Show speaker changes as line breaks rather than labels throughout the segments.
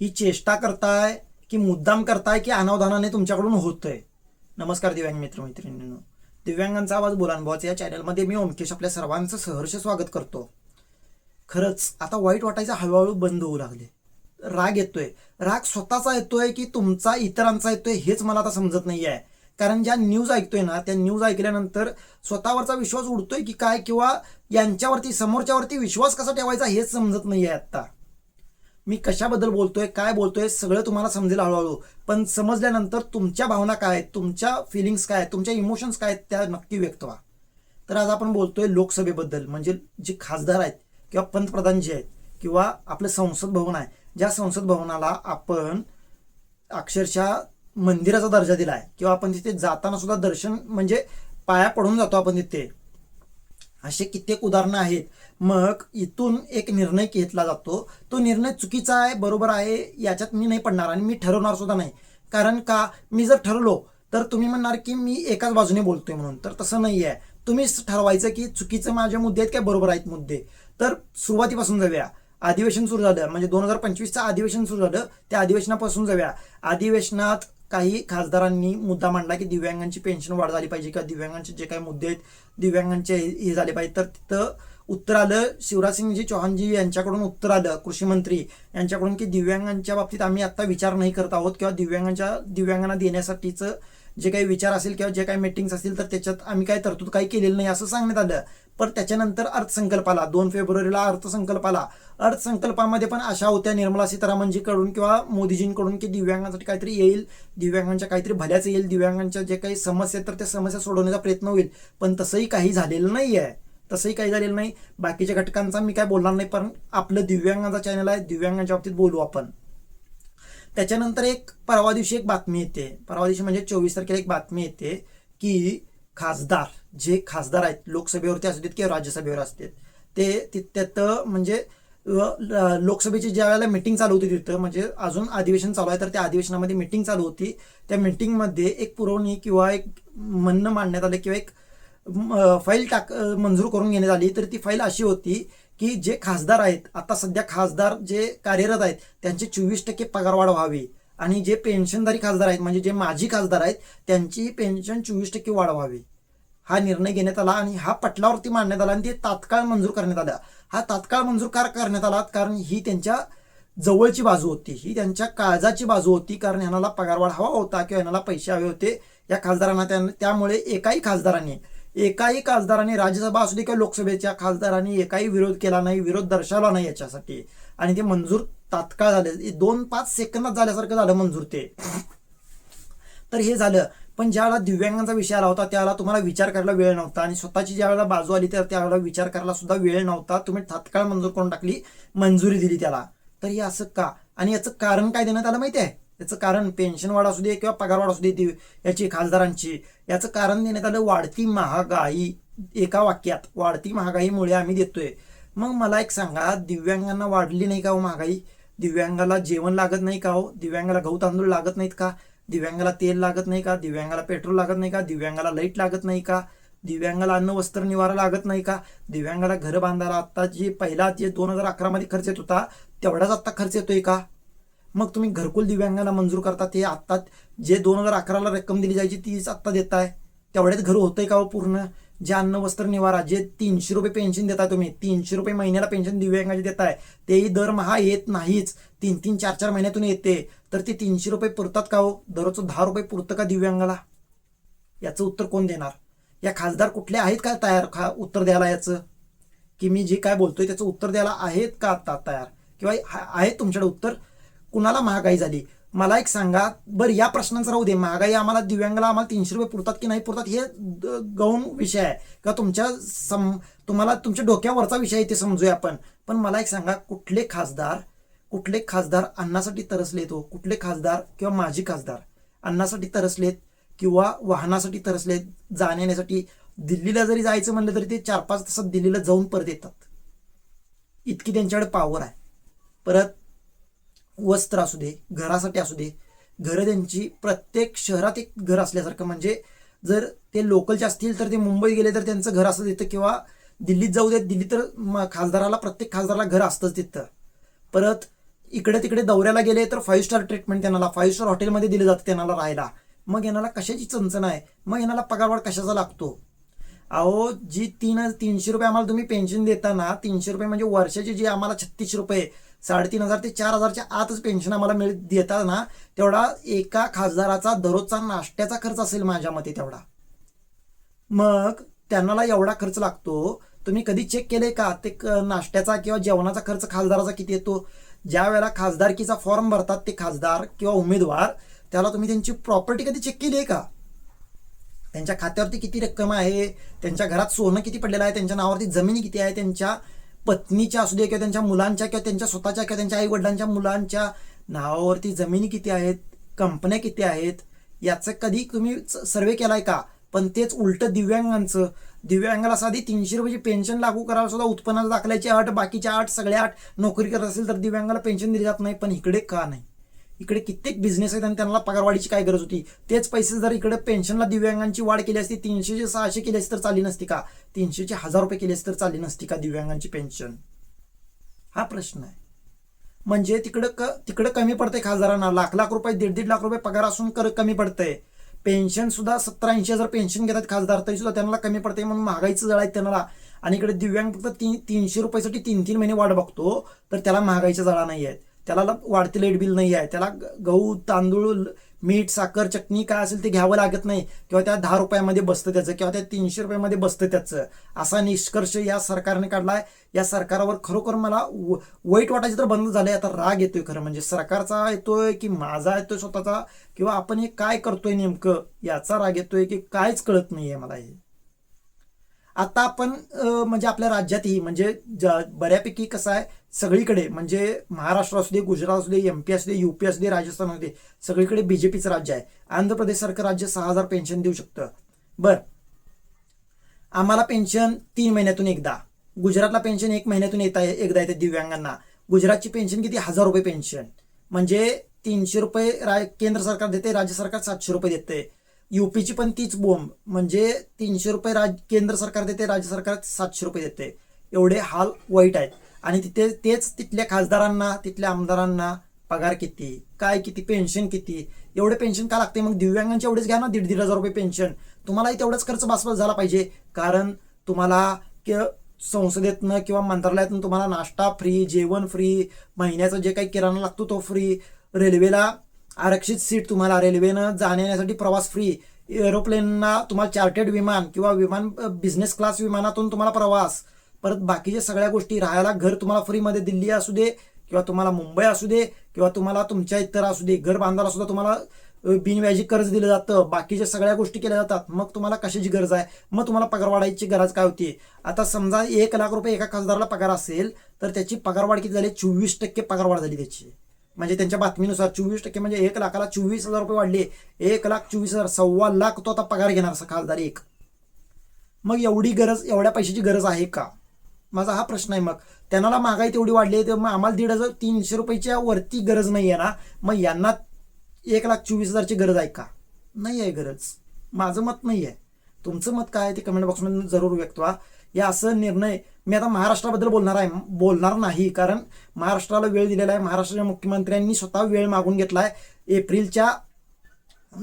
ही चेष्टा करताय की मुद्दाम करताय की अनावधानाने तुमच्याकडून होतंय. नमस्कार दिव्यांग मित्र मैत्रिणींनो दिव्यांगांचा आवाज बोलानुभवाचा या चॅनलमध्ये मी ओमकेश आपल्या सर्वांचं सहर्ष स्वागत करतो. खरंच आता वाईट वाटायचं हळूहळू बंद होऊ लागले. राग येतोय. राग स्वतःचा येतोय की तुमचा इतरांचा येतोय हेच मला आता समजत नाही आहे कारण ज्या न्यूज ऐकतोय ना त्या न्यूज ऐकल्यानंतर स्वतःवरचा विश्वास उडतोय की काय किंवा यांच्यावरती समोरच्यावरती विश्वास कसा ठेवायचा हेच समजत नाही आहे आत्ता. मी कशाबद्दल बोलतोय काय बोलतोय सगळं तुम्हाला समजेल हळूहळू. पण समजल्यानंतर तुमच्या भावना काय आहेत तुमच्या फिलिंग्स काय आहेत तुमच्या इमोशन्स काय आहेत त्या नक्की व्यक्त व्हा. तर आज आपण बोलतोय लोकसभेबद्दल म्हणजे जे खासदार आहेत किंवा पंतप्रधान जे आहेत किंवा आपलं संसद भवन आहे ज्या संसद भवनाला आपण अक्षरशः मंदिराचा दर्जा दिला आहे किंवा आपण तिथे जाताना सुद्धा दर्शन म्हणजे पाया पडून जातो आपण तिथे. असे कित्येक उदाहरणं आहेत. मग इथून एक निर्णय घेतला जातो. तो निर्णय चुकीचा आहे बरोबर आहे याच्यात मी नाही पडणार आणि मी ठरवणार सुद्धा नाही. कारण का? मी जर ठरलो तर तुम्ही म्हणणार की मी एकाच बाजूने बोलतोय म्हणून. तर तसं नाही आहे. तुम्हीच ठरवायचं की चुकीचे माझे मुद्दे आहेत काय? बरोबर आहेत मुद्दे. तर सुरुवातीपासून जाऊया. अधिवेशन सुरू झालं. म्हणजे दोन हजार पंचवीसचं अधिवेशन सुरू झालं. त्या अधिवेशनापासून जाऊया. अधिवेशनात काही खासदारांनी मुद्दा मांडला की दिव्यांगांची पेन्शन वाढ झाली पाहिजे किंवा दिव्यांगांचे जे काही मुद्दे आहेत दिव्यांगांचे हे हे झाले पाहिजे. तर तिथं उत्तर आलं शिवराजसिंगजी चौहानजी यांच्याकडून उत्तर आलं कृषी मंत्री यांच्याकडून की दिव्यांगांच्या बाबतीत आम्ही आता विचार नाही करत आहोत किंवा दिव्यांगांच्या दिव्यांगांना देण्यासाठीचं जे काही विचार असेल किंवा जे काही मीटिंग्स असतील तर त्याच्यात आम्ही काही तरतूद काही केलेलं नाही असं सांगण्यात आलं. पण त्याच्यानंतर अर्थसंकल्पाला दोन फेब्रुवारीला अर्थसंकल्पाला. अर्थसंकल्पामध्ये पण अशा होत्या निर्मला सीतारामनजीकडून किंवा मोदीजींकडून की दिव्यांगांसाठी काहीतरी येईल दिव्यांगांच्या काहीतरी भल्याच येईल दिव्यांगांच्या जे काही समस्या आहेत तर त्या समस्या सोडवण्याचा प्रयत्न होईल. पण तसंही काही झालेलं नाही आहे तसंही काही झालेलं नाही. बाकीच्या घटकांचा मी काय बोलणार नाही पण आपलं दिव्यांगाचा चॅनल आहे दिव्यांगांच्या बाबतीत बोलू आपण. त्याच्यानंतर एक परवा दिवशी एक बातमी येते. परवा दिवशी म्हणजे चोवीस तारखेला एक बातमी येते की खासदार जे खासदार आहेत लोकसभेवरती असू देत किंवा राज्यसभेवर असतात ते ति- त्यात म्हणजे ल- लोकसभेची ज्या वेळेला मिटिंग चालू होती तिथं म्हणजे अजून अधिवेशन चालू आहे तर त्या अधिवेशनामध्ये मिटिंग चालू होती. त्या मिटिंगमध्ये एक पुरवणी किंवा एक म्हणणं मांडण्यात आलं किंवा एक फाईल टाक मंजूर करून घेण्यात आली तर ती फाईल अशी होती की जे खासदार आहेत आता सध्या खासदार जे कार्यरत आहेत त्यांचे चोवीस टक्के पगारवाढ व्हावी आणि जे पेन्शनधारी खासदार आहेत म्हणजे जे माजी खासदार आहेत त्यांची पेन्शन चोवीस टक्के वाढ व्हावी हा निर्णय घेण्यात आला आणि हा पटलावरती मांडण्यात आला आणि ते तात्काळ मंजूर करण्यात आला. हा तात्काळ मंजूर का करण्यात आला कारण ही त्यांच्या जवळची बाजू होती. ही त्यांच्या काळजाची बाजू होती कारण यांना पगारवाढ हवा होता किंवा यांना पैसे हवे होते या खासदारांना त्या- त्यामुळे एकाही खासदारांनी एकाही खासदारांनी राज्यसभा असू दे किंवा लोकसभेच्या खासदारांनी एकाही विरोध केला नाही विरोध दर्शवला नाही याच्यासाठी. आणि ते मंजूर तात्काळ झाले. दोन पाच सेकंदात झाल्यासारखं झालं मंजूर ते. तर हे झालं. पण ज्यावेळेला दिव्यांगांचा विषय आला होता त्यावेळेला तुम्हाला विचार करायला वेळ नव्हता. आणि स्वतःची ज्यावेळेला बाजू आली तर त्यावेळेला विचार करायला सुद्धा वेळ नव्हता. तुम्ही तात्काळ मंजूर करून टाकली मंजुरी दिली त्याला. तर हे असं का? आणि याचं कारण काय देण्यात आलं माहिती आहे याचं कारण पेन्शन वाढ असू दे किंवा पगार वाढ असू दे याची खासदारांची. याचं कारण देण्यात आलं वाढती महागाई. एका वाक्यात वाढती महागाईमुळे आम्ही देतोय. मग मला एक सांगा दिव्यांगांना वाढली नाही का हो महागाई? दिव्यांगाला जेवण लागत नाही का हो? दिव्यांगाला गहू तांदूळ लागत नाहीत का? दिव्यांगाला तेल लागत नाही का? दिव्यांगाला पेट्रोल लागत नाही का? दिव्यांगाला लाइट लागत नाही का? दिव्यांगाला अन्न वस्त्र निवारा लागत नाही का? दिव्यांगाला घर बांधायला आता जे पहिला जे दोन हजार अकरामध्ये खर्च येत होता तेवढाच आत्ता खर्च येतोय का? मग तुम्ही घरकुल दिव्यांगाला मंजूर करता ते आत्ता जे दोन हजार अकराला रक्कम दिली जायची तीच आत्ता देताय. तेवढ्यात घर होतंय का हो पूर्ण? जे अन्न वस्त्र निवारा जे तीनशे रुपये पेन्शन देताय तुम्ही तीनशे रुपये महिन्याला पेन्शन दिव्यांगाचे देताय तेही दरमहा येत नाहीच. तीन तीन चार चार महिन्यातून येते. तर ते तीनशे रुपये पुरतात का हो? दररोजचं दहा रुपये पुरतं का दिव्यांगाला? याचं उत्तर कोण देणार? या खासदार कुठले आहेत का तयार? खा उत्तर द्यायला याचं? की मी जे काय बोलतोय त्याचं उत्तर द्यायला आहेत का आता तयार? किंवा हा- आहेत तुमच्याकडे उत्तर? कुणाला महागाई झाली? मला एक सांगा बरं या प्रश्नांचं राहू दे. महागाई आम्हाला दिव्यांगाला आम्हाला तीनशे रुपये पुरतात की नाही पुरतात हे द- गौण विषय आहे. किंवा तुमच्या सम तुम्हाला तुमच्या डोक्यावरचा विषय आहे ते समजूया आपण. पण मला एक सांगा कुठले खासदार कुठले खासदार अन्नासाठी तरसलेत हो? कुठले खासदार किंवा माजी खासदार अन्नासाठी तरसलेत किंवा वाहनासाठी तरसलेत? जाण्यासाठी दिल्लीला जरी जायचं म्हणलं तरी ते चार पाच तासात दिल्लीला जाऊन परत येतात. इतकी त्यांच्याकडे पॉवर आहे. परत वस्त्र असू दे घरासाठी असू दे घरं त्यांची प्रत्येक शहरात एक घर असल्यासारखं म्हणजे जर ते लोकलचे असतील तर ते मुंबईत गेले तर त्यांचं घर असं तिथं किंवा दिल्लीत जाऊ देत दिल्ली तर म- खासदाराला प्रत्येक खासदाराला घर असतंच तिथं. परत इकडे तिकडे दौऱ्याला गेले तर फाईव्ह स्टार ट्रीटमेंट त्यांना फाईव्ह स्टार हॉटेलमध्ये दिलं जातं त्यांना राहायला. मग येणाला कशाची चणचण आहे? मग येणाला पगारवाढ कशाचा लागतो? अहो जी तीन तीनशे रुपये आम्हाला तुम्ही पेन्शन देताना तीनशे रुपये म्हणजे वर्षाची जी आम्हाला छत्तीस रुपये साडेतीन हजार ते चार हजारच्या आतच पेन्शन आम्हाला मिळ देताना तेवढा एका खासदाराचा दररोजचा नाश्त्याचा खर्च असेल माझ्या मते तेवढा. मग त्यांना एवढा खर्च लागतो. तुम्ही कधी चेक केले का? ते नाश्त्याचा किंवा जेवणाचा खर्च खासदाराचा किती येतो? ज्या वेळेला खासदारकीचा फॉर्म भरतात ते खासदार किंवा उमेदवार त्याला तुम्ही त्यांची प्रॉपर्टी कधी चेक केली आहे का? त्यांच्या खात्यावरती किती रक्कम आहे? त्यांच्या घरात सोनं किती पडलेलं आहे? त्यांच्या नावावरती जमिनी किती आहे? त्यांच्या पत्नीच्या असू दे किंवा त्यांच्या मुलांच्या किंवा त्यांच्या स्वतःच्या किंवा त्यांच्या आई वडिलांच्या मुलांच्या नावावरती जमिनी किती आहेत? कंपन्या किती आहेत? याचं कधी तुम्ही सर्वे केलाय का? पण तेच उलट दिव्यांगांचं. दिव्यांगाला साधी तीनशे रुपयाची पेन्शन लागू करायला सुद्धा उत्पन्नाचा दाखल्याची अट बाकीच्या अट सगळ्या अट नोकरी करत असेल तर दिव्यांगाला पेन्शन दिली जात नाही. पण इकडे का नाही? इकडे कित्येक बिझनेस आहेत आणि त्यांना पगारवाढीची काय गरज होती? तेच पैसे जर इकडे पेन्शनला दिव्यांगांची वाढ केली असती तीनशेचे सहाशे केली असती तर चालली नसती का? तीनशेचे हजार रुपये केले असते तर चालली नसती का दिव्यांगांची पेन्शन हा प्रश्न आहे. म्हणजे तिकडं क तिकडं कमी पडतंय खासदारांना. लाख लाख रुपये दीड दीड लाख रुपये पगार असून कर कमी पडतंय. पेन्शन सुद्धा सत्तर ऐंशी हजार पेन्शन घेतात खासदार तरी सुद्धा त्यांना कमी पडते म्हणून महागाईचं जळ आहे त्यांना. आणि इकडे दिव्यांग फक्त तीन तीनशे रुपयासाठी तीन तीन महिने वाट बघतो तर त्याला महागाईच्या जळा नाही आहेत त्याला ल- वाढते लाइट बिल नाही आहे त्याला गहू तांदूळ मीठ साखर चटणी काय असेल ते घ्यावं लागत नाही. किंवा त्या दहा रुपयामध्ये बसतं त्याचं किंवा त्या तीनशे रुपयामध्ये बसतं त्याचं. असा निष्कर्ष या सरकारने काढलाय. या सरकारवर खरोखर मला व- वाईट वाटायचं तर बंद झालंय. आता राग येतोय खरं म्हणजे. सरकारचा येतोय की माझा येतोय स्वतःचा? किंवा आपण हे काय करतोय नेमकं? याचा राग येतोय की काहीच कळत नाहीये मला हे. आता आपण म्हणजे आपल्या राज्यातही म्हणजे ज- बऱ्यापैकी कसं आहे सगळीकडे म्हणजे महाराष्ट्र असू दे गुजरात असू दे एमपी असू दे युपी असू दे राजस्थान असू दे सगळीकडे बीजेपीचं राज्य आहे. आंध्र प्रदेश सारखं राज्य सहा हजार पेन्शन देऊ शकतं. बर. आम्हाला पेन्शन तीन महिन्यातून एकदा. गुजरातला पेन्शन एक महिन्यातून येत आहे एकदा येते दिव्यांगांना. गुजरातची पेन्शन किती? हजार रुपये पेन्शन. म्हणजे तीनशे रुपये राय केंद्र सरकार देते राज्य सरकार सातशे रुपये देते. युपीची पण तीच बोंब. म्हणजे तीनशे रुपये राज केंद्र सरकार देते राज्य सरकार सातशे रुपये देते. एवढे हाल वाईट आहेत. आणि तिथे तेच तिथल्या खासदारांना तिथल्या आमदारांना पगार किती काय किती पेन्शन किती एवढे पेन्शन का लागते? मग दिव्यांगांचे एवढेच घ्या ना दीड दीड हजार रुपये पेन्शन तुम्हालाही तेवढाच खर्च बासबास झाला पाहिजे. कारण तुम्हाला संसदेतनं किंवा मंत्रालयातून तुम्हाला नाश्ता फ्री जेवण फ्री महिन्याचं जे काही किराणा लागतो तो फ्री रेल्वेला आरक्षित सीट तुम्हाला रेल्वेनं जाण्यासाठी प्रवास फ्री एरोप्लेनना तुम्हाला चार्टेड विमान किंवा विमान बिझनेस क्लास विमानातून तुम्हाला प्रवास. परत बाकीच्या सगळ्या गोष्टी राहायला घर तुम्हाला फ्रीमध्ये दिल्ली असू दे किंवा तुम्हाला मुंबई असू दे किंवा तुम्हाला तुमच्या इतर असू दे घर बांधायला सुद्धा तुम्हाला बिनव्याजी कर्ज दिलं जातं. बाकीच्या सगळ्या गोष्टी केल्या जातात. मग तुम्हाला कशाची गरज आहे? मग तुम्हाला पगार वाढायची गरज काय होती? आता समजा एक लाख रुपये एका खासदाराला पगार असेल तर त्याची पगारवाढ किती झाली? चोवीस टक्के पगारवाढ झाली त्याची. म्हणजे त्यांच्या बातमीनुसार चोवीस टक्के म्हणजे एक लाखाला चोवीस हजार रुपये वाढले. एक लाख चोवीस हजार सव्वा लाख तो आता पगार घेणार असा खासदार एक. मग एवढी गरज एवढ्या पैशाची गरज आहे का? माझा हा प्रश्न आहे मग. त्यांना महागाई तेवढी वाढली आहे तर मग आम्हाला दीड हजार तीनशे रुपयाच्या वरती गरज नाही आहे ना? मग यांना एक लाख चोवीस हजारची गरज आहे का? नाही आहे गरज. माझं मत नाही आहे. तुमचं मत काय आहे ते कमेंट बॉक्समध्ये जरूर व्यक्त व्हा. या असं निर्णय मी आता महाराष्ट्राबद्दल बोलणार आहे बोलणार नाही कारण महाराष्ट्राला वेळ दिलेला आहे. महाराष्ट्राच्या मुख्यमंत्र्यांनी स्वतः वेळ मागून घेतला आहे एप्रिलच्या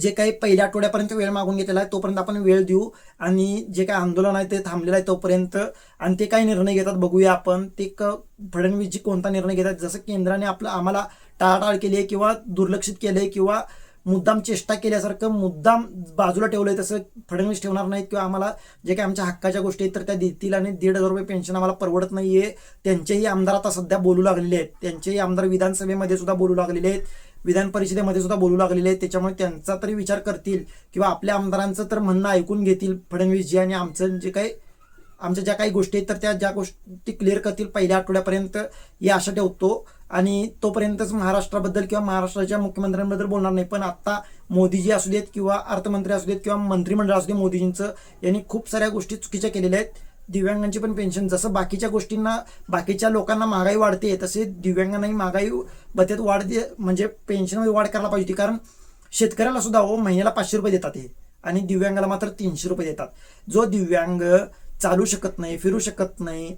जे काही पहिल्या आठवड्यापर्यंत वेळ मागून घेतलेला आहे तोपर्यंत आपण वेळ देऊ. आणि जे काही आंदोलन आहे ते थांबलेलं आहे तोपर्यंत. आणि ते काही निर्णय घेतात बघूया आपण. ते क फडणवीसजी कोणता निर्णय घेतात? जसं केंद्राने आपलं आम्हाला टाळाटाळ केली आहे किंवा दुर्लक्षित केलं आहे किंवा मुद्दाम चेष्टा केल्यासारखं मुद्दाम बाजूला ठेवलं आहे तसं फडणवीस ठेवणार नाहीत किंवा आम्हाला जे काही आमच्या हक्काच्या गोष्टी आहेत तर त्या देतील आणि दीड हजार रुपये पेन्शन आम्हाला परवडत नाही आहे त्यांचेही आमदार आता सध्या बोलू लागलेले आहेत. त्यांचेही आमदार विधानसभेमध्ये सुद्धा बोलू लागलेले आहेत. विधान परिषदेमध्ये सुद्धा बोलू लागलेले आहेत. त्याच्यामुळे त्यांचा तरी विचार करतील किंवा आपल्या आमदारांचं तर म्हणणं ऐकून घेतील फडणवीसजी आणि आमचं जे काही आमच्या ज्या काही गोष्टी आहेत तर त्या ज्या गोष्टी क्लिअर करतील पहिल्या आठवड्यापर्यंत ही आशा ठेवतो. आणि तोपर्यंतच महाराष्ट्राबद्दल किंवा महाराष्ट्राच्या मुख्यमंत्र्यांबद्दल बोलणार नाही. पण आता मोदीजी असू देत किंवा अर्थमंत्री असू देत किंवा मंत्रिमंडळ असू दे मोदीजींचं यांनी खूप साऱ्या गोष्टी चुकीच्या केलेल्या आहेत. दिव्यांगांची पण पेन्शन जसं बाकीच्या गोष्टींना बाकीच्या लोकांना महागाई वाढते तसे दिव्यांगांनाही महागाई बचत वाढ दे म्हणजे पेन्शनमध्ये वाढ करायला पाहिजे होती. कारण शेतकऱ्याला सुद्धा हो महिन्याला पाचशे रुपये देतात हे. आणि दिव्यांगाला मात्र तीनशे रुपये देतात. जो दिव्यांग चालू शकत नाही फिरू शकत नाही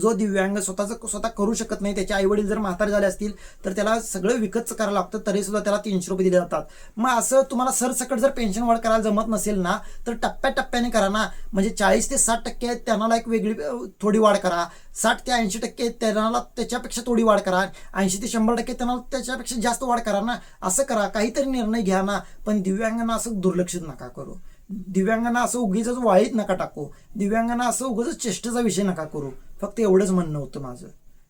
जो दिव्यांग स्वतःच स्वतः करू शकत नाही त्याचे आई वडील जर म्हातार झाले असतील तर त्याला सगळं विकतच करायला लागतं तरी सुद्धा त्याला तीनशे रुपये दिले जातात. मग असं तुम्हाला सरसकट जर पेन्शन वाढ करायला जमत नसेल ना तर टप्प्याटप्प्याने करा ना. म्हणजे चाळीस ते साठ टक्के आहेत त्यांना एक वेगळी थोडी वाढ करा. साठ ते ऐंशी टक्के त्यांना त्याच्यापेक्षा थोडी वाढ करा. ऐंशी ते शंभर टक्के त्यांना त्याच्यापेक्षा जास्त वाढ करा ना. असं करा. काहीतरी निर्णय घ्या ना. पण दिव्यांगांना असं दुर्लक्षित नका करू. दिव्यांगांना असं उगीच वाळीत नका टाकू. दिव्यांगांना असं उगीच चेष्टेचा विषय नका करू. फक्त एवढंच म्हणणं होतं माझं.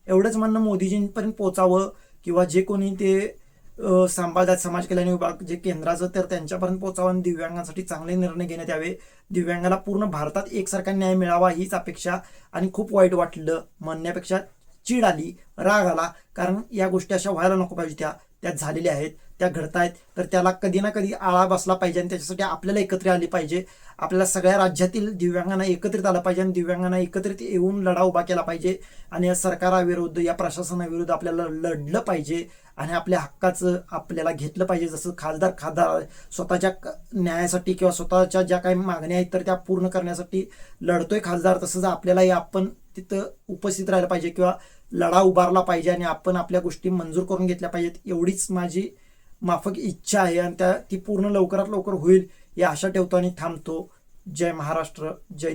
एवढंच म्हणणं मोदीजींपर्यंत पोचावं किंवा जे कोणी ते अ, समाज कल्याण विभाग जे केंद्राचं तर त्यांच्यापर्यंत पोचावं आणि दिव्यांगांसाठी चांगले निर्णय घेण्यात यावे. दिव्यांगाला पूर्ण भारतात एकसारखा न्याय मिळावा हीच अपेक्षा आणि खूप वाईट वाटलं म्हणण्यापेक्षा चीड आली राग आला. कारण या गोष्टी अशा व्हायला नको पाहिजे त्या. त्या झालेल्या आहेत त्या घडत आहेत. तर त्याला कधी ना कधी आळा बसला पाहिजे आणि त्याच्यासाठी आपल्याला एकत्र आली पाहिजे. आपल्याला सगळ्या राज्यातील दिव्यांगांना एकत्रित आलं पाहिजे आणि दिव्यांगांना एकत्रित येऊन लढा उभा केला पाहिजे. आणि या सरकाराविरुद्ध या प्रशासनाविरुद्ध आपल्याला लढलं पाहिजे आणि आपल्या हक्काचं आपल्याला घेतलं पाहिजे. जसं खासदार खासदार स्वतःच्या क- न्यायासाठी किंवा स्वतःच्या ज्या काही मागण्या आहेत तर त्या पूर्ण करण्यासाठी लढतोय खासदार. तसंच आपल्यालाही आपण तिथं उपस्थित राहिलं पाहिजे किंवा लढा उभारला पाहिजे आणि आपण आपल्या गोष्टी मंजूर करून घेतल्या पाहिजेत एवढीच माझी माफक इच्छा आहे आणि त्या ती पूर्ण लवकरात लवकर होईल या आशा ठेवतो आणि थांबतो. जय महाराष्ट्र जय